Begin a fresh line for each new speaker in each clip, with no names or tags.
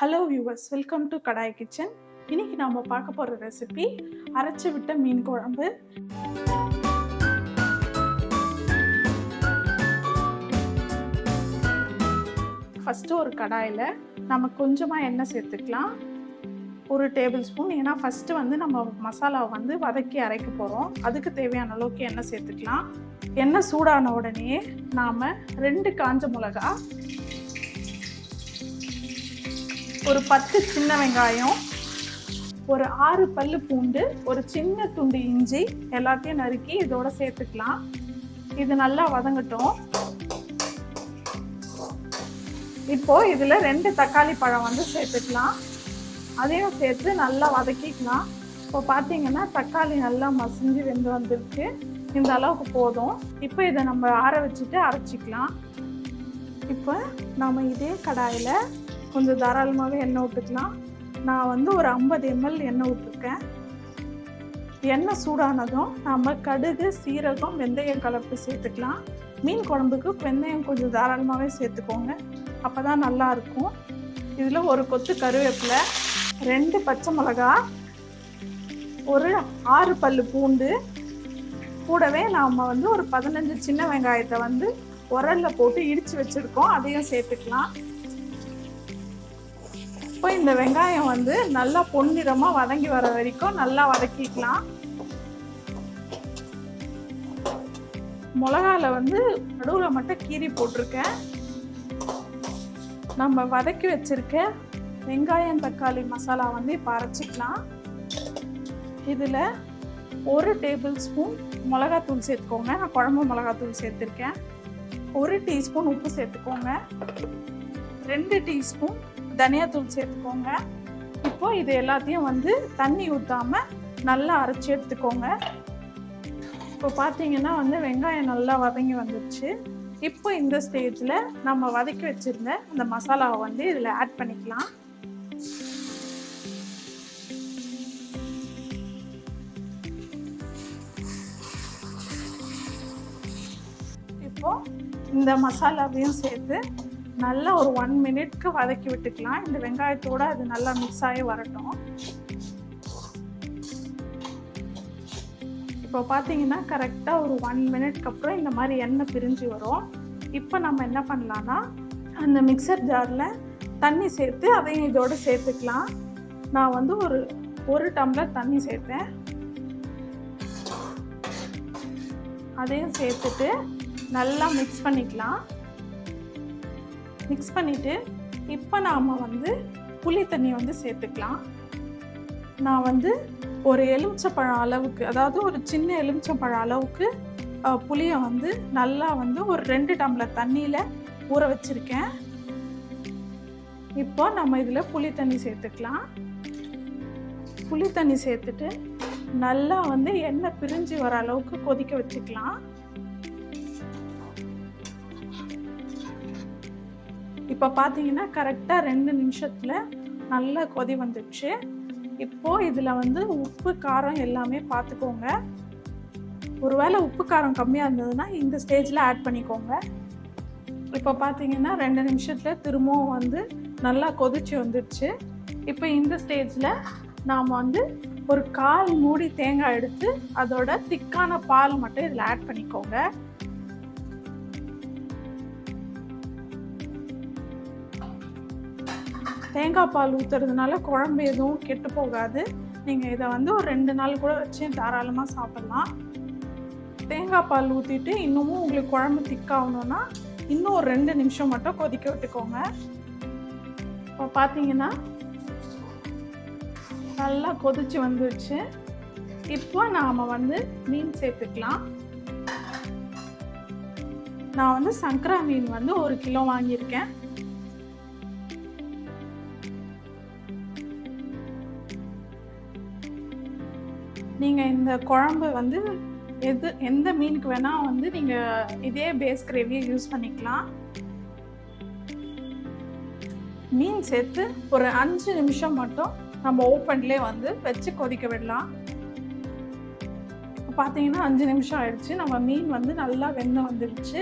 Hello viewers welcome to Kadai kitchen இன்னைக்கு நாம பார்க்க போகிற ரெசிபி அரைச்சி விட்ட மீன் குழம்பு. ஃபஸ்ட்டு ஒரு கடாயில் நம்ம கொஞ்சமாக எண்ணெய் சேர்த்துக்கலாம். ஒரு டேபிள் ஸ்பூன் ஏன்னா ஃபஸ்ட்டு வந்து நம்ம மசாலாவை வந்து வதக்கி அரைக்க போகிறோம் அதுக்கு தேவையான அளவுக்கு எண்ணெய் சேர்த்துக்கலாம். எண்ணெய் சூடான உடனே நாம் ரெண்டு காஞ்ச மிளகா ஒரு பத்து சின்ன வெங்காயம் ஒரு ஆறு பல்லு பூண்டு ஒரு சின்ன துண்டு இஞ்சி எல்லாத்தையும் நறுக்கி இதோட சேர்த்துக்கலாம். இது நல்லா வதங்கட்டும். இப்போ இதில் ரெண்டு தக்காளி பழம் வந்து சேர்த்துக்கலாம். அதையும் சேர்த்து நல்லா வதக்கிக்கலாம். இப்போ பார்த்தீங்கன்னா தக்காளி நல்லா மசிஞ்சு வெந்து வந்திருக்கு. இந்த அளவுக்கு போதும். இப்போ இதை நம்ம ஆற வச்சுட்டு அரைச்சிக்கலாம். இப்போ நம்ம இதே கடாயில் கொஞ்சம் தாராளமாகவே எண்ணெய் விட்டுக்கலாம். நான் வந்து ஒரு ஐம்பது எம்எல் எண்ணெய் விட்டுருக்கேன். எண்ணெய் சூடானதும் நம்ம கடுகு சீரகம் வெந்தயம் கலப்பு சேர்த்துக்கலாம். மீன் குழம்புக்கு வெந்தயம் கொஞ்சம் தாராளமாகவே சேர்த்துக்கோங்க. அப்போ தான் நல்லாயிருக்கும் இதில் ஒரு கொத்து கருவேப்பிலை ரெண்டு பச்சை மிளகா ஒரு ஆறு பல் பூண்டு. கூடவே நாம் வந்து ஒரு பதினஞ்சு சின்ன வெங்காயத்தை வந்து உரலில் போட்டு இடித்து வச்சுருக்கோம். அதையும் சேர்த்துக்கலாம். இப்போ இந்த வெங்காயம் வந்து நல்லா பொன்னிறமாக வதங்கி வர வரைக்கும் நல்லா வதக்கிக்கலாம். மிளகாவில் வந்து நடுவில் மட்டும் கீரி போட்டிருக்கேன். நம்ம வதக்கி வச்சுருக்க வெங்காயம் தக்காளி மசாலா வந்து இப்போ அரைச்சிக்கலாம். இதில் ஒரு டேபிள் ஸ்பூன் மிளகாத்தூள் சேர்த்துக்கோங்க. நான் குழம்பு மிளகாத்தூள் சேர்த்துருக்கேன். ஒரு டீஸ்பூன் உப்பு சேர்த்துக்கோங்க. ரெண்டு டீஸ்பூன் தனியாத்தூள் சேர்த்துக்கோங்க. இப்போ இது எல்லாத்தையும் வந்து தண்ணி ஊற்றாம நல்லா அரைச்சி எடுத்துக்கோங்க. இப்போ பார்த்தீங்கன்னா வந்து வெங்காயம் நல்லா வதங்கி வந்துடுச்சு இப்போ இந்த ஸ்டேஜில் நம்ம வதக்கி வச்சுருந்த அந்த மசாலாவை வந்து இதில் ஆட் பண்ணிக்கலாம். இப்போ இந்த மசாலாவையும் சேர்த்து நல்லா ஒரு ஒன் மினிட்க்கு வதக்கி விட்டுக்கலாம். இந்த வெங்காயத்தோட அது நல்லா மிக்ஸ் ஆகி வரட்டும். இப்போ பார்த்தீங்கன்னா கரெக்டாக ஒரு ஒன் மினிட்க்கு அப்புறம் இந்த மாதிரி எண்ணெய் பிரிஞ்சு வரும். இப்போ நம்ம என்ன பண்ணலான்னா அந்த மிக்சர் ஜாரில் தண்ணி சேர்த்து அதையும் இதோடு சேர்த்துக்கலாம். நான் வந்து ஒரு ஒரு டம்ளர் தண்ணி சேர்த்தேன். அதையும் சேர்த்துட்டு நல்லா மிக்ஸ் பண்ணிக்கலாம். மிக்ஸ் பண்ணிவிட்டு இப்போ நாம் வந்து புளி தண்ணி வந்து சேர்த்துக்கலாம். நான் வந்து ஒரு எலுமிச்சப்பழம் அளவுக்கு அதாவது ஒரு சின்ன எலுமிச்சப்பழம் அளவுக்கு புளியை வந்து நல்லா வந்து ஒரு ரெண்டு டம்ளர் தண்ணியில் ஊற வச்சுருக்கேன். இப்போ நம்ம இதில் புளி தண்ணி சேர்த்துக்கலாம். புளி தண்ணி சேர்த்துட்டு நல்லா வந்து எண்ணெய் பிரிஞ்சு வர அளவுக்கு கொதிக்க வச்சுக்கலாம். இப்போ பார்த்தீங்கன்னா கரெக்டாக ரெண்டு நிமிஷத்தில் நல்லா கொதி வந்துடுச்சு. இப்போது இதில் வந்து உப்பு காரம் எல்லாமே பார்த்துக்கோங்க ஒருவேளை உப்பு காரம் கம்மியாக இருந்ததுன்னா இந்த ஸ்டேஜில் ஆட் பண்ணிக்கோங்க. இப்போ பார்த்தீங்கன்னா ரெண்டு நிமிஷத்தில் திரும்பவும் வந்து நல்லா கொதிச்சு வந்துடுச்சு. இப்போ இந்த ஸ்டேஜில் நாம் வந்து ஒரு கால் மூடி தேங்காய் எடுத்து அதோட திக்கான பால் மட்டும் இதில் ஆட் பண்ணிக்கோங்க. தேங்காய் பால் ஊற்றுறதுனால குழம்பு எதுவும் கெட்டு போகாது. நீங்கள் இதை வந்து ஒரு ரெண்டு நாள் கூட வச்சு தாராளமாக சாப்பிட்லாம். தேங்காய் பால் ஊற்றிட்டு இன்னமும் உங்களுக்கு குழம்பு திக்காகணுன்னா இன்னும் ஒரு ரெண்டு நிமிஷம் மட்டும் கொதிக்க விட்டுக்கோங்க. இப்போ பார்த்தீங்கன்னா நல்லா கொதிச்சு வந்துடுச்சு இப்போ நாம் வந்து மீன் சேர்த்துக்கலாம். நான் வந்து சங்கரா மீன் வந்து ஒரு கிலோ வாங்கியிருக்கேன். நீங்கள் இந்த குழம்பு வந்து எது எந்த மீனுக்கு வேணால் வந்து நீங்கள் இதே பேஸ் கிரேவியை யூஸ் பண்ணிக்கலாம். மீன் சேர்த்து ஒரு அஞ்சு நிமிஷம் மட்டும் நம்ம ஓப்பன்லேயே வந்து வச்சு கொதிக்க விடலாம். பார்த்தீங்கன்னா அஞ்சு நிமிஷம் ஆயிடுச்சு. நம்ம மீன் வந்து நல்லா வெந்து வந்துடுச்சு.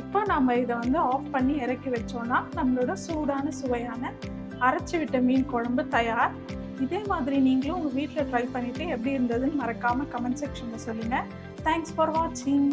இப்போ நம்ம இதை வந்து ஆஃப் பண்ணி இறக்கி வச்சோன்னா நம்மளோட சூடான சுவையான அரைச்சி விட்ட மீன் குழம்பு தயார். இதே மாதிரி நீங்களும் உங்கள் வீட்டில் ட்ரை பண்ணிவிட்டு எப்படி இருந்ததுன்னு மறக்காமல் கமெண்ட் செக்ஷனில் சொல்லுங்கள் தேங்க்ஸ் ஃபார் வாட்சிங்